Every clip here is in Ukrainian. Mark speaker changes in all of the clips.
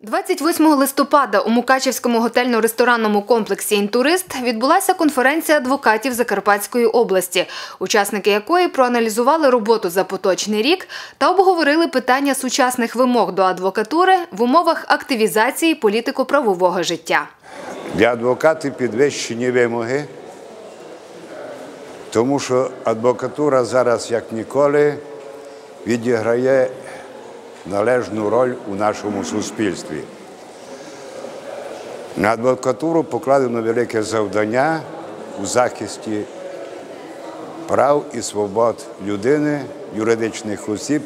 Speaker 1: 28 листопада у Мукачівському готельно-ресторанному комплексі «Інтурист» відбулася конференція адвокатів Закарпатської області, учасники якої проаналізували роботу за поточний рік та обговорили питання сучасних вимог до адвокатури в умовах активізації політико-правового життя.
Speaker 2: Для адвокатів підвищені вимоги, тому що адвокатура зараз, як ніколи, відіграє належну роль у нашому суспільстві. На адвокатуру покладено велике завдання у захисті прав і свобод людини, юридичних осіб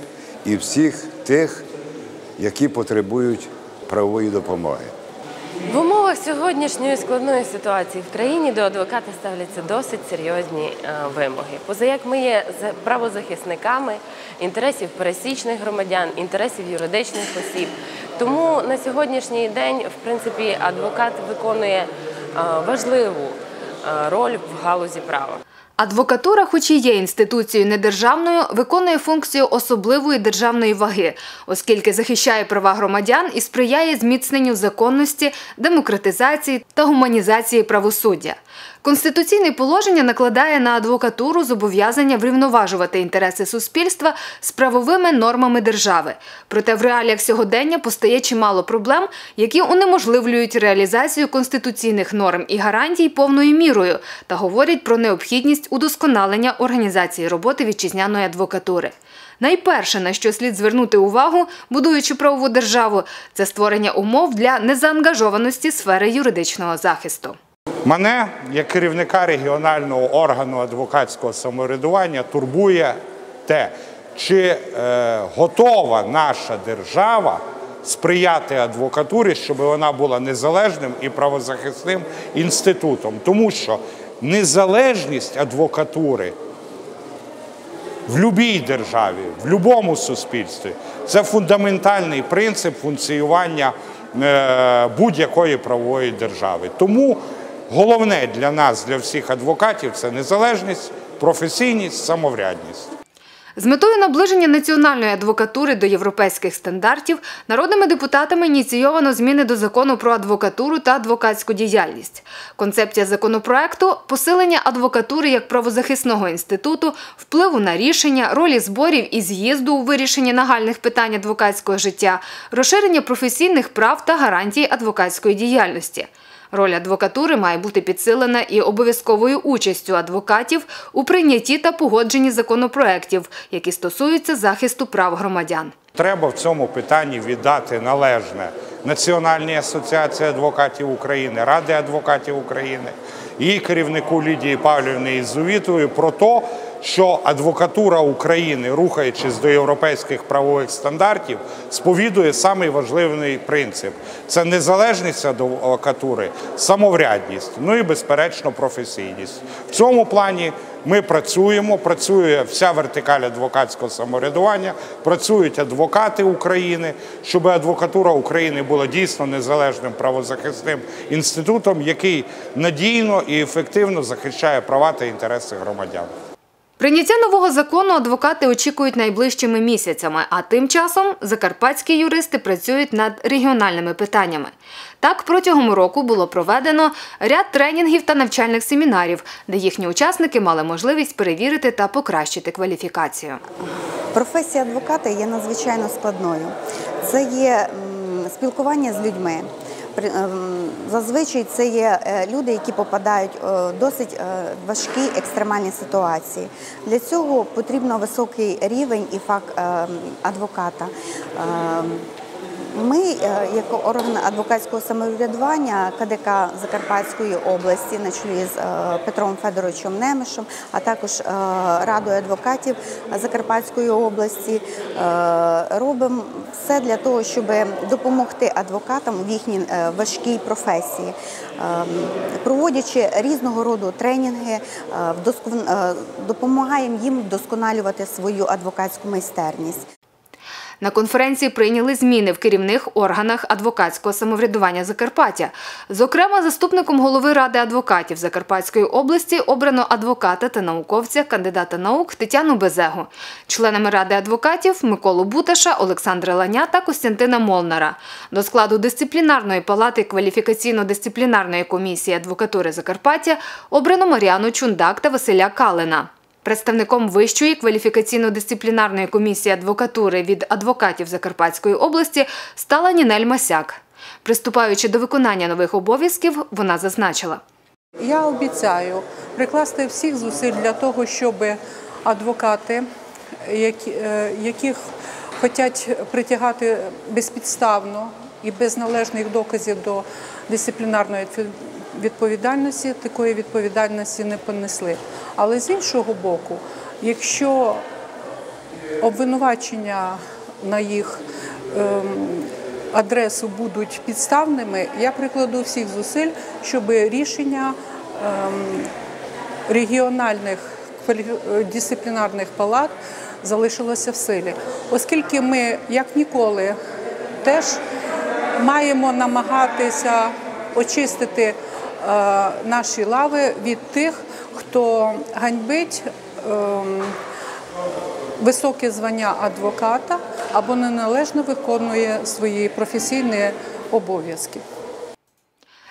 Speaker 2: і всіх тих, які потребують правової допомоги.
Speaker 3: Умовах сьогоднішньої складної ситуації в країні до адвоката ставляться досить серйозні е, вимоги. Поза як ми є за- правозахисниками інтересів пересічних громадян, інтересів юридичних осіб. Тому на сьогоднішній день, в принципі, адвокат виконує е, важливу е, роль в галузі права.
Speaker 1: Адвокатура, хоч і є інституцією недержавною, виконує функцію особливої державної ваги, оскільки захищає права громадян і сприяє зміцненню законності, демократизації та гуманізації правосуддя. Конституційне положення накладає на адвокатуру зобов'язання врівноважувати інтереси суспільства з правовими нормами держави. Проте в реаліях сьогодення постає чимало проблем, які унеможливлюють реалізацію конституційних норм і гарантій повною мірою та говорять про необхідність удосконалення організації роботи вітчизняної адвокатури. Найперше, на що слід звернути увагу, будуючи правову державу, це створення умов для незаангажованості сфери юридичного захисту.
Speaker 4: Мене, як керівника регіонального органу адвокатського самоврядування, турбує те, чи е, готова наша держава сприяти адвокатурі, щоб вона була незалежним і правозахисним інститутом. Тому що незалежність адвокатури в будь-якій державі, в будь-якому суспільстві це фундаментальний принцип функціонування е, будь-якої правової держави. Тому головне для нас, для всіх адвокатів, це незалежність, професійність, самоврядність.
Speaker 1: З метою наближення національної адвокатури до європейських стандартів народними депутатами ініційовано зміни до закону про адвокатуру та адвокатську діяльність. Концепція законопроекту посилення адвокатури як правозахисного інституту, впливу на рішення, ролі зборів і з'їзду у вирішенні нагальних питань адвокатського життя, розширення професійних прав та гарантій адвокатської діяльності. Роль адвокатури має бути підсилена і обов'язковою участю адвокатів у прийнятті та погодженні законопроєктів, які стосуються захисту прав громадян.
Speaker 4: Треба в цьому питанні віддати належне Національній асоціації адвокатів України, Ради адвокатів України і керівнику Лідії Павлівни Ізувітової про те, що адвокатура України, рухаючись до європейських правових стандартів, сповідує самий важливий принцип: це незалежність адвокатури, самоврядність, ну і безперечно професійність. В цьому плані ми працюємо, працює вся вертикаль адвокатського самоврядування, працюють адвокати України, щоб адвокатура України була дійсно незалежним правозахисним інститутом, який надійно і ефективно захищає права та інтереси громадян.
Speaker 1: Прийняття нового закону адвокати очікують найближчими місяцями, а тим часом закарпатські юристи працюють над регіональними питаннями. Так, протягом року було проведено ряд тренінгів та навчальних семінарів, де їхні учасники мали можливість перевірити та покращити кваліфікацію.
Speaker 5: Професія адвоката є надзвичайно складною. Це є спілкування з людьми. Ем, Зазвичай це є е, люди, які попадають в досить е, важкі екстремальні ситуації. Для цього потрібно високий рівень і фах ем, адвоката. Ми, е, як орган адвокатського самоврядування КДК Закарпатської області, на чолі з е, Петром Федоровичем Немишем, а також е, Радою адвокатів Закарпатської області, робимо все для того, щоб допомогти адвокатам в їхній важкій професії, проводячи різного роду тренінги, допомагаємо їм вдосконалювати свою адвокатську майстерність.
Speaker 1: На конференції прийняли зміни в керівних органах адвокатського самоврядування Закарпаття. Зокрема, заступником голови Ради адвокатів Закарпатської області обрано адвоката та науковця, кандидата наук Тетяну Безегу, членами Ради адвокатів Миколу Буташа, Олександра Ланя та Костянтина Молнара. До складу дисциплінарної палати кваліфікаційно-дисциплінарної комісії адвокатури Закарпаття обрано Маріану Чундак та Василя Калина. Представником Вищої кваліфікаційно-дисциплінарної комісії адвокатури від адвокатів Закарпатської області стала Нінель Масяк. Приступаючи до виконання нових обов'язків, вона зазначила.
Speaker 6: Я обіцяю прикласти всіх зусиль для того, щоб адвокати, е, яких хочуть притягати безпідставно і без належних доказів до дисциплінарної відповідальності, такої відповідальності не понесли. Але з іншого боку, якщо обвинувачення на їх ем, адресу будуть підставними, я прикладу всіх зусиль, щоб рішення ем, регіональних дисциплінарних палат залишилося в силі, оскільки ми, як ніколи, теж маємо намагатися очистити наші лави від тих, хто ганьбить. ем, високе звання адвоката або неналежно виконує свої професійні обов'язки.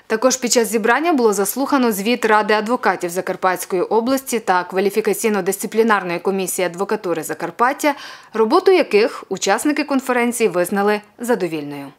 Speaker 1: Також під час зібрання було заслухано звіт Ради адвокатів Закарпатської області та кваліфікаційно-дисциплінарної комісії адвокатури Закарпаття, роботу яких учасники конференції визнали задовільною.